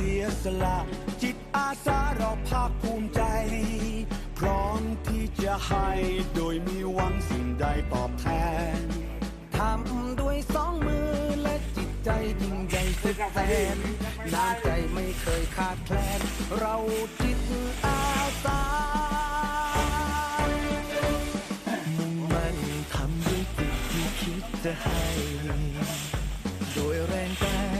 สียสละ จิตอาสาเราภาคภูมิใจ พร้อมที่จะให้โดยมีหวังสิ่งใดตอบแทนทำด้วยสองมือและจิตใจยิ่งใหญ่สุดแสนน้ำใจไม่เคยขาดแคลน เราจิตอาสามุ่งมั่นทำด้วยจิตที่คิดจะให้ โดยแรงกาย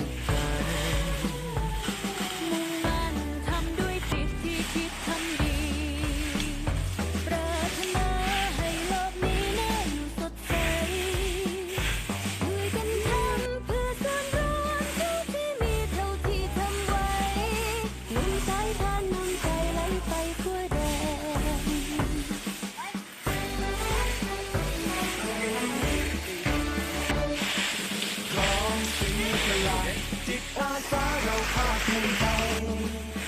ุข พร้อม